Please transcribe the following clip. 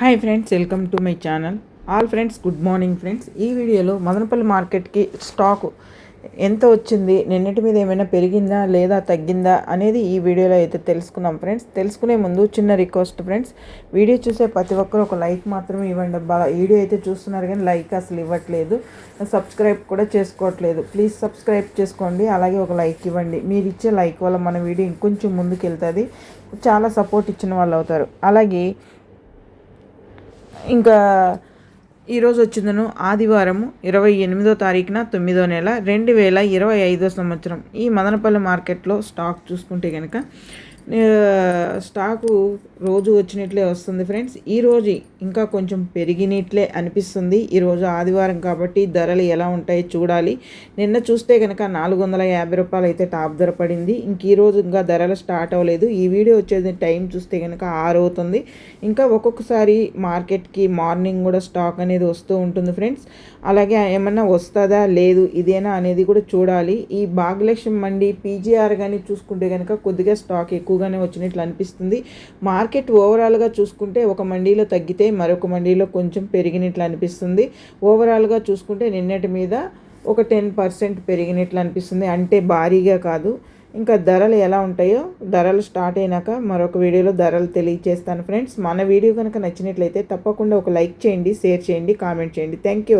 Hi friends welcome to my channel all friends good morning friends ఈ వీడియోలో మదనపల్లి మార్కెట్కి stock ఎంత వచ్చింది నిన్నటి మీద ఏమైనా పెరిగిందా లేదా తగ్గిందా అనేది ఈ వీడియోలో అయితే తెలుసుకుందాం ఫ్రెండ్స్ తెలుసుకునే ముందు చిన్న రిక్వెస్ట్ ఫ్రెండ్స్ వీడియో చూసే ప్రతి ఒక్కరు ఒక లైక్ మాత్రమే ఇవ్వండి బాగా వీడియో అయితే చూస్తున్నారు కానీ లైక్ అసలు ఇవ్వట్లేదు. సబ్స్క్రైబ్ కూడా చేసుకోవట్లేదు. ప్లీజ్ సబ్స్క్రైబ్ చేసుకోండి. అలాగే ఒక లైక్ ఇవ్వండి. మీరు ఇచ్చే లైక్ వల్ల మన వీడియో ఇంకొంచెం ముందుకు వెళ్తుంది చాలా సపోర్ట్ ఇచ్చిన వాళ్ళు అవుతారు. అలాగే ఇంకా ఈరోజు వచ్చిందను ఆదివారము ఇరవై ఎనిమిదో తారీఖున తొమ్మిదో నెల రెండు వేల ఇరవై ఐదో సంవత్సరం. ఈ మదనపల్లి మార్కెట్లో స్టాక్ చూసుకుంటే కనుక స్టాకు రోజు వచ్చినట్లే వస్తుంది ఫ్రెండ్స్. ఈరోజు ఇంకా కొంచెం పెరిగినట్లే అనిపిస్తుంది. ఈరోజు ఆదివారం కాబట్టి ధరలు ఎలా ఉంటాయి చూడాలి. నిన్న చూస్తే కనుక నాలుగు వందల యాభై రూపాయలు అయితే టాప్ ధర పడింది. ఇంక ఈరోజు ఇంకా ధరలు స్టార్ట్ అవ్వలేదు. ఈ వీడియో వచ్చేది టైం చూస్తే కనుక ఆరు అవుతుంది. ఇంకా ఒక్కొక్కసారి మార్కెట్కి మార్నింగ్ కూడా స్టాక్ అనేది వస్తూ ఉంటుంది ఫ్రెండ్స్. అలాగే ఏమన్నా వస్తుందా లేదు ఇదేనా అనేది కూడా చూడాలి. ఈ భాగ్యలక్ష్మి మండి పీజీఆర్ కానీ చూసుకుంటే కనుక కొద్దిగా స్టాక్ ఎక్కువ ఎక్కువగానే వచ్చినట్లు అనిపిస్తుంది. మార్కెట్ ఓవరాల్గా చూసుకుంటే ఒక మండీలో తగ్గితే మరొక మండీలో కొంచెం పెరిగినట్లు అనిపిస్తుంది. ఓవరాల్గా చూసుకుంటే నిన్నటి మీద ఒక టెన్ పర్సెంట్ పెరిగినట్లు అనిపిస్తుంది. అంటే భారీగా కాదు. ఇంకా ధరలు ఎలా ఉంటాయో ధరలు స్టార్ట్ అయినాక మరొక వీడియోలో ధరలు తెలియజేస్తాను ఫ్రెండ్స్. మన వీడియో కనుక నచ్చినట్లయితే తప్పకుండా ఒక లైక్ చేయండి షేర్ చేయండి కామెంట్ చేయండి. Thank you